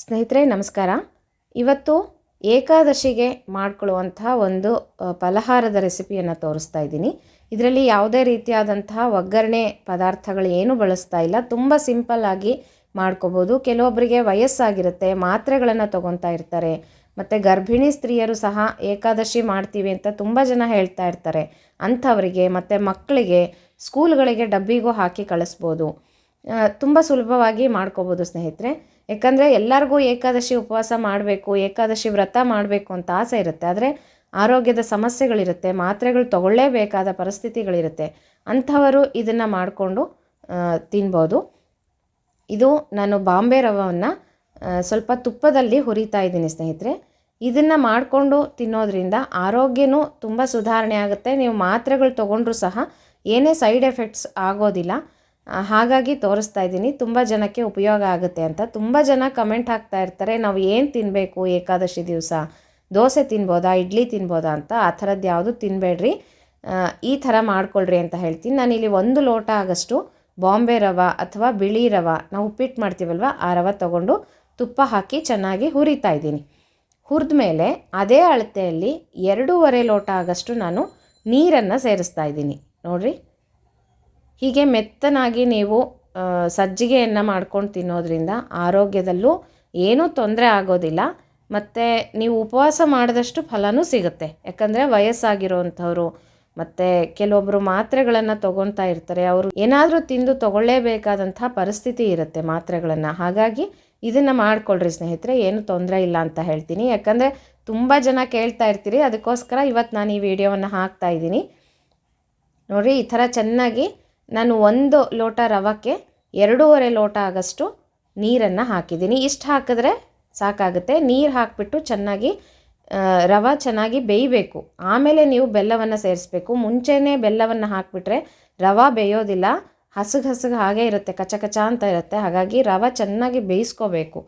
ಸ್ನೇಹಿತರೆ, ನಮಸ್ಕಾರ. ಇವತ್ತು ಏಕಾದಶಿಗೆ ಮಾಡ್ಕೊಳ್ಳುವಂತಹ ಒಂದು ಫಲಹಾರದ ರೆಸಿಪಿಯನ್ನು ತೋರಿಸ್ತಾ ಇದ್ದೀನಿ. ಇದರಲ್ಲಿ ಯಾವುದೇ ರೀತಿಯಾದಂತಹ ಒಗ್ಗರಣೆ ಪದಾರ್ಥಗಳು ಏನೂ ಬಳಸ್ತಾ ಇಲ್ಲ. ತುಂಬ ಸಿಂಪಲ್ ಆಗಿ ಮಾಡ್ಕೋಬೋದು. ಕೆಲವೊಬ್ಬರಿಗೆ ವಯಸ್ಸಾಗಿರುತ್ತೆ, ಮಾತ್ರೆಗಳನ್ನು ತೊಗೊತಾ ಇರ್ತಾರೆ, ಮತ್ತು ಗರ್ಭಿಣಿ ಸ್ತ್ರೀಯರು ಸಹ ಏಕಾದಶಿ ಮಾಡ್ತೀವಿ ಅಂತ ತುಂಬ ಜನ ಹೇಳ್ತಾ ಇರ್ತಾರೆ. ಅಂಥವರಿಗೆ, ಮತ್ತು ಮಕ್ಕಳಿಗೆ ಸ್ಕೂಲ್ಗಳಿಗೆ ಡಬ್ಬಿಗೂ ಹಾಕಿ ಕಳಿಸ್ಬೋದು. ತುಂಬ ಸುಲಭವಾಗಿ ಮಾಡ್ಕೋಬೋದು ಸ್ನೇಹಿತರೆ. ಯಾಕಂದರೆ ಎಲ್ಲರಿಗೂ ಏಕಾದಶಿ ಉಪವಾಸ ಮಾಡಬೇಕು, ಏಕಾದಶಿ ವ್ರತ ಮಾಡಬೇಕು ಅಂತ ಆಸೆ ಇರುತ್ತೆ. ಆದರೆ ಆರೋಗ್ಯದ ಸಮಸ್ಯೆಗಳಿರುತ್ತೆ, ಮಾತ್ರೆಗಳು ತಗೊಳ್ಳೇಬೇಕಾದ ಪರಿಸ್ಥಿತಿಗಳಿರುತ್ತೆ. ಅಂಥವರು ಇದನ್ನು ಮಾಡಿಕೊಂಡು ತಿನ್ಬೋದು. ಇದು ನಾನು ಬಾಂಬೆ ರವವನ್ನು ಸ್ವಲ್ಪ ತುಪ್ಪದಲ್ಲಿ ಹುರಿತಾ ಇದ್ದೀನಿ ಸ್ನೇಹಿತರೆ. ಇದನ್ನು ಮಾಡಿಕೊಂಡು ತಿನ್ನೋದ್ರಿಂದ ಆರೋಗ್ಯನೂ ತುಂಬ ಸುಧಾರಣೆ ಆಗುತ್ತೆ. ನೀವು ಮಾತ್ರೆಗಳು ತೊಗೊಂಡ್ರೂ ಸಹ ಏನೇ ಸೈಡ್ ಎಫೆಕ್ಟ್ಸ್ ಆಗೋದಿಲ್ಲ. ಹಾಗಾಗಿ ತೋರಿಸ್ತಾ ಇದ್ದೀನಿ. ತುಂಬ ಜನಕ್ಕೆ ಉಪಯೋಗ ಆಗುತ್ತೆ ಅಂತ. ತುಂಬ ಜನ ಕಮೆಂಟ್ ಹಾಕ್ತಾ ಇರ್ತಾರೆ, ನಾವು ಏನು ತಿನ್ನಬೇಕು ಏಕಾದಶಿ ದಿವಸ? ದೋಸೆ ತಿನ್ಬೋದಾ? ಇಡ್ಲಿ ತಿನ್ಬೋದಾ? ಅಂತ. ಆ ಥರದ್ದು ಯಾವುದು ತಿನ್ನಬೇಡ್ರಿ ಈ ಥರ ಮಾಡ್ಕೊಳ್ರಿ ಅಂತ ಹೇಳ್ತೀನಿ. ನಾನಿಲ್ಲಿ ಒಂದು ಲೋಟ ಆಗಷ್ಟು ಬಾಂಬೆ ರವೆ ಅಥವಾ ಬಿಳಿ ರವೆ, ನಾವು ಉಪ್ಪಿಟ್ಟು ಮಾಡ್ತೀವಲ್ವ? ಆ ರವೆ ತೊಗೊಂಡು ತುಪ್ಪ ಹಾಕಿ ಚೆನ್ನಾಗಿ ಹುರಿತಾ ಇದ್ದೀನಿ. ಹುರಿದ ಮೇಲೆ ಅದೇ ಅಳತೆಯಲ್ಲಿ ಎರಡೂವರೆ ಲೋಟ ಆಗಷ್ಟು ನಾನು ನೀರನ್ನು ಸೇರಿಸ್ತಾ ಇದ್ದೀನಿ. ನೋಡಿರಿ. ಹೀಗೆ ಮೆತ್ತನಾಗಿ ನೀವು ಸಜ್ಜಿಗೆಯನ್ನು ಮಾಡ್ಕೊಂಡು ತಿನ್ನೋದ್ರಿಂದ ಆರೋಗ್ಯದಲ್ಲೂ ಏನೂ ತೊಂದರೆ ಆಗೋದಿಲ್ಲ. ಮತ್ತು ನೀವು ಉಪವಾಸ ಮಾಡಿದಷ್ಟು ಫಲನೂ ಸಿಗುತ್ತೆ. ಯಾಕಂದರೆ ವಯಸ್ಸಾಗಿರೋವಂಥವ್ರು ಮತ್ತು ಕೆಲವೊಬ್ಬರು ಮಾತ್ರೆಗಳನ್ನು ತೊಗೊತಾ ಇರ್ತಾರೆ. ಅವರು ಏನಾದರೂ ತಿಂದು ತಗೊಳ್ಳೇಬೇಕಾದಂಥ ಪರಿಸ್ಥಿತಿ ಇರುತ್ತೆ ಮಾತ್ರೆಗಳನ್ನು. ಹಾಗಾಗಿ ಇದನ್ನು ಮಾಡ್ಕೊಳ್ರಿ ಸ್ನೇಹಿತರೆ, ಏನು ತೊಂದರೆ ಇಲ್ಲ ಅಂತ ಹೇಳ್ತೀನಿ. ಯಾಕಂದರೆ ತುಂಬ ಜನ ಕೇಳ್ತಾ ಇರ್ತೀರಿ, ಅದಕ್ಕೋಸ್ಕರ ಇವತ್ತು ನಾನು ಈ ವಿಡಿಯೋವನ್ನು ಹಾಕ್ತಾ ಇದ್ದೀನಿ. ನೋಡಿ ಈ ಥರ ಚೆನ್ನಾಗಿ ನಾನು ಒಂದು ಲೋಟ ರವಕ್ಕೆ ಎರಡೂವರೆ ಲೋಟ ಆಗಷ್ಟು ನೀರನ್ನು ಹಾಕಿದ್ದೀನಿ. ಇಷ್ಟು ಹಾಕಿದ್ರೆ ಸಾಕಾಗುತ್ತೆ. ನೀರು ಹಾಕಿಬಿಟ್ಟು ಚೆನ್ನಾಗಿ ರವ ಚೆನ್ನಾಗಿ ಬೇಯಬೇಕು. ಆಮೇಲೆ ನೀವು ಬೆಲ್ಲವನ್ನು ಸೇರಿಸ್ಬೇಕು. ಮುಂಚೆನೇ ಬೆಲ್ಲವನ್ನು ಹಾಕಿಬಿಟ್ರೆ ರವ ಬೇಯೋದಿಲ್ಲ. ಹಸಗೆ ಹಸಗೆ ಹಾಗೆ ಇರುತ್ತೆ. ಕಚ ಕಚ ಅಂತ ಇರುತ್ತೆ. ಹಾಗಾಗಿ ರವ ಚೆನ್ನಾಗಿ ಬೇಯಿಸ್ಕೋಬೇಕು.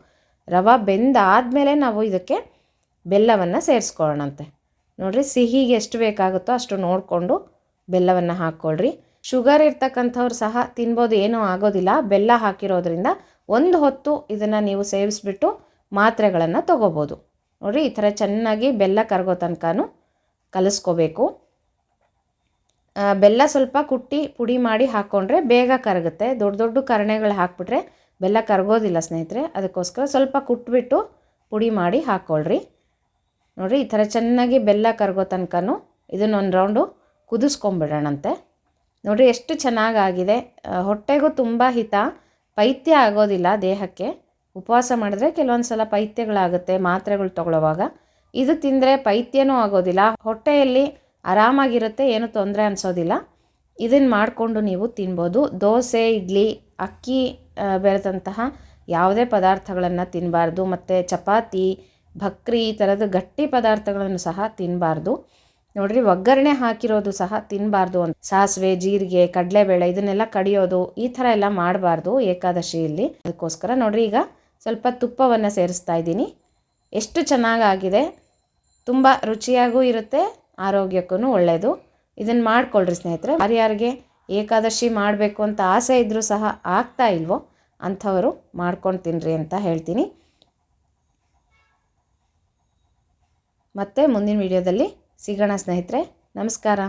ರವ ಬೆಂದಾದಮೇಲೆ ನಾವು ಇದಕ್ಕೆ ಬೆಲ್ಲವನ್ನು ಸೇರಿಸ್ಕೊಳ್ಳೋಣಂತೆ. ನೋಡಿರಿ ಸಿಹಿಗೆ ಎಷ್ಟು ಬೇಕಾಗುತ್ತೋ ಅಷ್ಟು ನೋಡಿಕೊಂಡು ಬೆಲ್ಲವನ್ನು ಹಾಕ್ಕೊಳ್ರಿ. ಶುಗರ್ ಇರ್ತಕ್ಕಂಥವ್ರು ಸಹ ತಿನ್ಬೋದು ಏನೂ ಆಗೋದಿಲ್ಲ. ಬೆಲ್ಲ ಹಾಕಿರೋದ್ರಿಂದ ಒಂದು ಹೊತ್ತು ಇದನ್ನು ನೀವು ಸೇವಿಸ್ಬಿಟ್ಟು ಮಾತ್ರೆಗಳನ್ನು ತಗೋಬೋದು. ನೋಡಿರಿ ಈ ಥರ ಚೆನ್ನಾಗಿ ಬೆಲ್ಲ ಕರಗೋ ತನಕನೂ ಕಲಿಸ್ಕೋಬೇಕು. ಬೆಲ್ಲ ಸ್ವಲ್ಪ ಕುಟ್ಟಿ ಪುಡಿ ಮಾಡಿ ಹಾಕ್ಕೊಂಡ್ರೆ ಬೇಗ ಕರಗುತ್ತೆ. ದೊಡ್ಡ ದೊಡ್ಡ ಕರಣೆಗಳು ಹಾಕ್ಬಿಟ್ರೆ ಬೆಲ್ಲ ಕರಗೋದಿಲ್ಲ ಸ್ನೇಹಿತರೆ. ಅದಕ್ಕೋಸ್ಕರ ಸ್ವಲ್ಪ ಕುಟ್ಬಿಟ್ಟು ಪುಡಿ ಮಾಡಿ ಹಾಕ್ಕೊಳ್ರಿ ನೋಡಿರಿ ಈ ಥರ ಚೆನ್ನಾಗಿ ಬೆಲ್ಲ ಕರಗೋ ತನಕನೂ ಇದನ್ನೊಂದು ರೌಂಡು ಕುದಿಸ್ಕೊಂಬಿಡೋಣಂತೆ. ನೋಡಿರಿ ಎಷ್ಟು ಚೆನ್ನಾಗಾಗಿದೆ. ಹೊಟ್ಟೆಗೂ ತುಂಬ ಹಿತ. ಪೈತ್ಯ ಆಗೋದಿಲ್ಲ ದೇಹಕ್ಕೆ. ಉಪವಾಸ ಮಾಡಿದ್ರೆ ಕೆಲವೊಂದು ಸಲ ಪೈತ್ಯಗಳಾಗುತ್ತೆ, ಮಾತ್ರೆಗಳು ತಗೊಳ್ಳೋವಾಗ. ಇದು ತಿಂದರೆ ಪೈತ್ಯನೂ ಆಗೋದಿಲ್ಲ. ಹೊಟ್ಟೆಯಲ್ಲಿ ಆರಾಮಾಗಿರುತ್ತೆ, ಏನು ತೊಂದರೆ ಅನಿಸೋದಿಲ್ಲ. ಇದನ್ನು ಮಾಡಿಕೊಂಡು ನೀವು ತಿನ್ಬೋದು. ದೋಸೆ, ಇಡ್ಲಿ, ಅಕ್ಕಿ ಬೆರೆದಂತಹ ಯಾವುದೇ ಪದಾರ್ಥಗಳನ್ನು ತಿನ್ನಬಾರ್ದು ಮತ್ತು ಚಪಾತಿ, ಭಕ್ರಿ ಈ ಥರದ ಗಟ್ಟಿ ಪದಾರ್ಥಗಳನ್ನು ಸಹ ತಿನ್ನಬಾರ್ದು ನೋಡ್ರಿ, ಒಗ್ಗರಣೆ ಹಾಕಿರೋದು ಸಹ ತಿನ್ನಬಾರ್ದು ಅಂತ. ಸಾಸಿವೆ, ಜೀರಿಗೆ, ಕಡಲೆಬೇಳೆ ಇದನ್ನೆಲ್ಲ ಕಡಿಯೋದು ಈ ಥರ ಎಲ್ಲ ಮಾಡಬಾರ್ದು ಏಕಾದಶಿಯಲ್ಲಿ. ಅದಕ್ಕೋಸ್ಕರ ನೋಡ್ರಿ, ಈಗ ಸ್ವಲ್ಪ ತುಪ್ಪವನ್ನು ಸೇರಿಸ್ತಾ ಇದ್ದೀನಿ. ಎಷ್ಟು ಚೆನ್ನಾಗಾಗಿದೆ. ತುಂಬ ರುಚಿಯಾಗೂ ಇರುತ್ತೆ, ಆರೋಗ್ಯಕ್ಕೂ ಒಳ್ಳೆಯದು ಇದನ್ನು ಮಾಡ್ಕೊಳ್ರಿ ಸ್ನೇಹಿತರೆ. ಯಾರ್ಯಾರಿಗೆ ಏಕಾದಶಿ ಮಾಡಬೇಕು ಅಂತ ಆಸೆ ಇದ್ದರೂ ಸಹ ಆಗ್ತಾ ಇಲ್ವೋ, ಅಂಥವರು ಮಾಡ್ಕೊಂಡು ತಿನ್ನಿರಿ ಅಂತ ಹೇಳ್ತೀನಿ. ಮತ್ತೆ ಮುಂದಿನ ವಿಡಿಯೋದಲ್ಲಿ ಸಿಗೋಣ ಸ್ನೇಹಿತರೆ ನಮಸ್ಕಾರ.